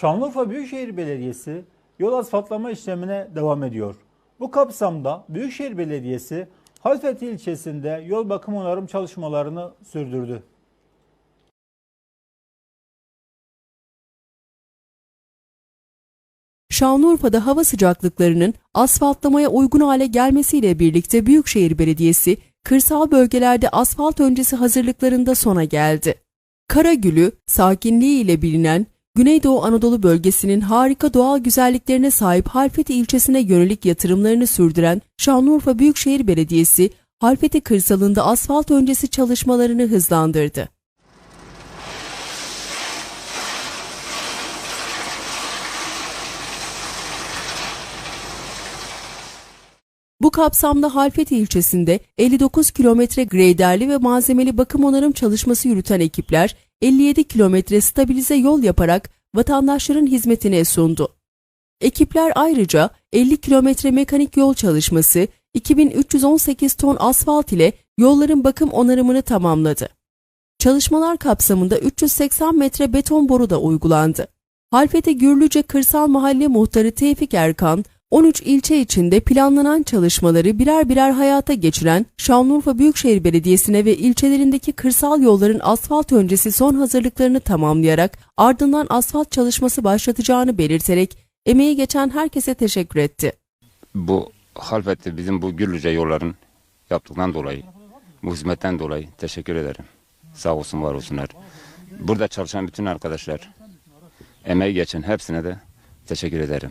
Şanlıurfa Büyükşehir Belediyesi yol asfaltlama işlemine devam ediyor. Bu kapsamda Büyükşehir Belediyesi Halfeti ilçesinde yol bakım onarım çalışmalarını sürdürdü. Şanlıurfa'da hava sıcaklıklarının asfaltlamaya uygun hale gelmesiyle birlikte Büyükşehir Belediyesi kırsal bölgelerde asfalt öncesi hazırlıklarında sona geldi. Karagül'ü sakinliği ile bilinen Güneydoğu Anadolu bölgesinin harika doğal güzelliklerine sahip Halfeti ilçesine yönelik yatırımlarını sürdüren Şanlıurfa Büyükşehir Belediyesi, Halfeti kırsalında asfalt öncesi çalışmalarını hızlandırdı. Bu kapsamda Halfeti ilçesinde 59 kilometre greyderli ve malzemeli bakım onarım çalışması yürüten ekipler 57 kilometre stabilize yol yaparak vatandaşların hizmetine sundu. Ekipler ayrıca 50 kilometre mekanik yol çalışması, 2318 ton asfalt ile yolların bakım onarımını tamamladı. Çalışmalar kapsamında 380 metre beton boru da uygulandı. Halfeti Gürlüce Kırsal Mahalle Muhtarı Tevfik Erkan, 13 ilçe içinde planlanan çalışmaları birer birer hayata geçiren Şanlıurfa Büyükşehir Belediyesi'ne ve ilçelerindeki kırsal yolların asfalt öncesi son hazırlıklarını tamamlayarak ardından asfalt çalışması başlatacağını belirterek emeği geçen herkese teşekkür etti. Bu halfette bizim bu Gürlüce yolların yaptıktan dolayı, bu hizmetten dolayı teşekkür ederim. Sağ olsun, var olsunlar. Burada çalışan bütün arkadaşlar, emeği geçen hepsine de teşekkür ederim.